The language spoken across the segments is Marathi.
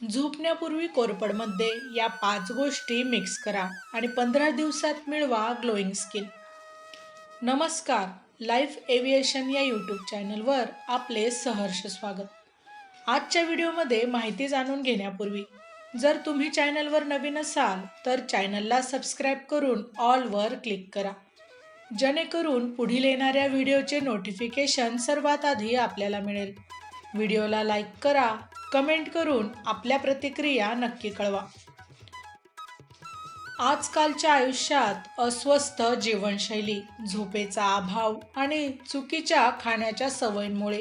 झोपण्यापूर्वी कोरपडमध्ये या पाच गोष्टी मिक्स करा आणि पंधरा दिवसात मिळवा ग्लोईंग स्किन नमस्कार लाईफ एव्हिएशन या यूट्यूब चॅनलवर आपले सहर्ष स्वागत. आजच्या व्हिडिओमध्ये माहिती जाणून घेण्यापूर्वी जर तुम्ही चॅनलवर नवीन असाल तर चॅनलला सबस्क्राईब करून ऑलवर क्लिक करा. जेणेकरून पुढील येणाऱ्या व्हिडिओचे नोटिफिकेशन सर्वात आधी आपल्याला मिळेल. व्हिडिओला लाईक करा कमेंट करून आपल्या प्रतिक्रिया नक्की कळवा. आजकालच्या आयुष्यात अस्वस्थ जीवनशैली झोपेचा अभाव आणि चुकीच्या खाण्याच्या सवयींमुळे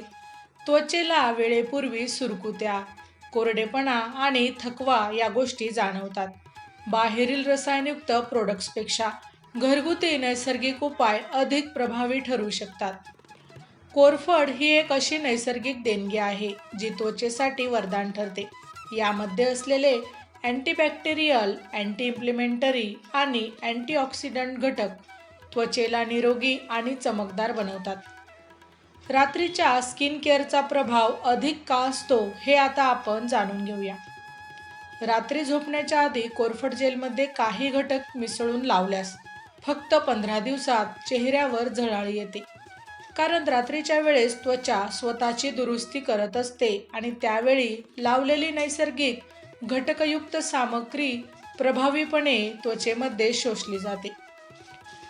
त्वचेला वेळेपूर्वी सुरकुत्या कोरडेपणा आणि थकवा या गोष्टी जाणवतात. बाहेरील रसायनयुक्त प्रोडक्ट्सपेक्षा घरगुती नैसर्गिक उपाय अधिक प्रभावी ठरू शकतात. कोरफड ही एक अशी नैसर्गिक देणगी आहे जी त्वचेसाठी वरदान ठरते. यामध्ये असलेले अँटीबॅक्टेरियल अँटी इम्प्लिमेंटरी आणि अँटीऑक्सिडंट घटक त्वचेला निरोगी आणि चमकदार बनवतात. रात्रीच्या स्किन केअरचा प्रभाव अधिक का असतो हे आता आपण जाणून घेऊया. रात्री झोपण्याच्या आधी कोरफड जेलमध्ये काही घटक मिसळून लावल्यास फक्त पंधरा दिवसात चेहऱ्यावर झळाळी येते. कारण रात्रीच्या वेळेस त्वचा स्वतःची दुरुस्ती करत असते आणि त्यावेळी लावलेली नैसर्गिक घटकयुक्त सामग्री प्रभावीपणे त्वचेमध्ये शोषली जाते.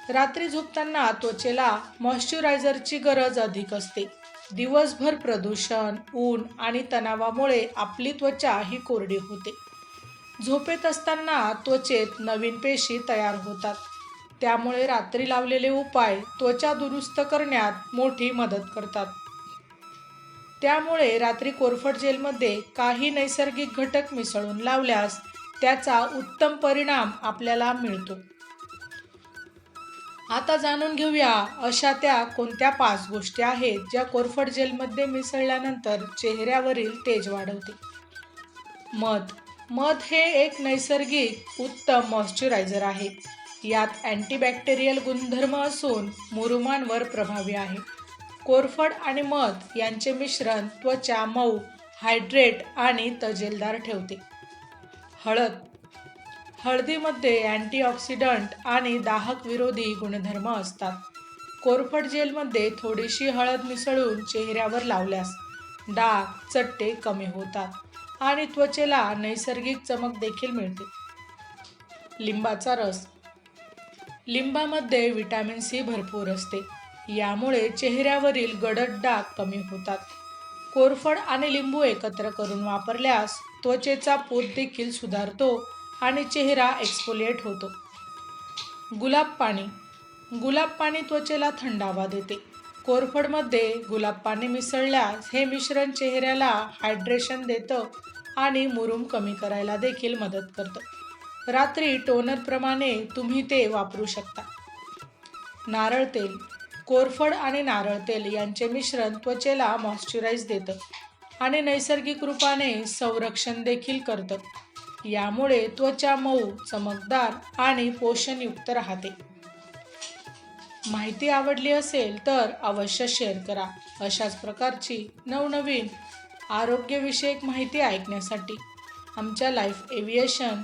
रात्री झोपताना त्वचेला मॉइश्चरायझरची गरज अधिक असते. दिवसभर प्रदूषण ऊन आणि तणावामुळे आपली त्वचा ही कोरडी होते. झोपेत असताना त्वचेत नवीन पेशी तयार होतात. त्यामुळे रात्री लावलेले उपाय त्वचा दुरुस्त करण्यात मोठी मदत करतात. त्यामुळे रात्री कोरफड जेलमध्ये काही नैसर्गिक घटक मिसळून लावल्यास त्याचा उत्तम परिणाम आपल्याला मिळतो. आता जाणून घेऊया अशा त्या कोणत्या पाच गोष्टी आहेत ज्या कोरफड जेलमध्ये मिसळल्यानंतर चेहऱ्यावरील तेज वाढवते. मध. मध हे एक नैसर्गिक उत्तम मॉइश्चरायझर आहे. यात अँटीबॅक्टेरियल गुणधर्म असून मुरुमांवर प्रभावी आहे. कोरफड आणि मध यांचे मिश्रण त्वचा मऊ हायड्रेट आणि तजेलदार ठेवते. हळद. हळदीमध्ये अँटीऑक्सिडंट आणि दाहक विरोधी गुणधर्म असतात. कोरफड जेलमध्ये थोडीशी हळद मिसळून चेहऱ्यावर लावल्यास डाग चट्टे कमी होतात आणि त्वचेला नैसर्गिक चमक देखील मिळते. लिंबाचा रस. लिंबामध्ये विटॅमिन सी भरपूर असते. यामुळे चेहऱ्यावरील गडद डाग कमी होतात. कोरफड आणि लिंबू एकत्र करून वापरल्यास त्वचेचा पोत देखील सुधारतो आणि चेहरा एक्सफोलिएट होतो. गुलाब पाणी. गुलाब पाणी त्वचेला थंडावा देते. कोरफडमध्ये गुलाब पाणी मिसळल्यास हे मिश्रण चेहऱ्याला हायड्रेशन देतं आणि मुरूम कमी करायला देखील मदत करतं. रात्री टोनरप्रमाणे तुम्ही ते वापरू शकता. नारळ तेल कोरफड आणि नारळ तेल यांचे मिश्रण त्वचेला मॉइश्चराईज देतं आणि नैसर्गिक रूपाने संरक्षण देखील करतं. यामुळे त्वचा मऊ चमकदार आणि पोषणयुक्त राहते. माहिती आवडली असेल तर अवश्य शेअर करा. अशाच प्रकारची नवनवीन आरोग्यविषयक माहिती ऐकण्यासाठी आमच्या लाईफ एव्हिएशन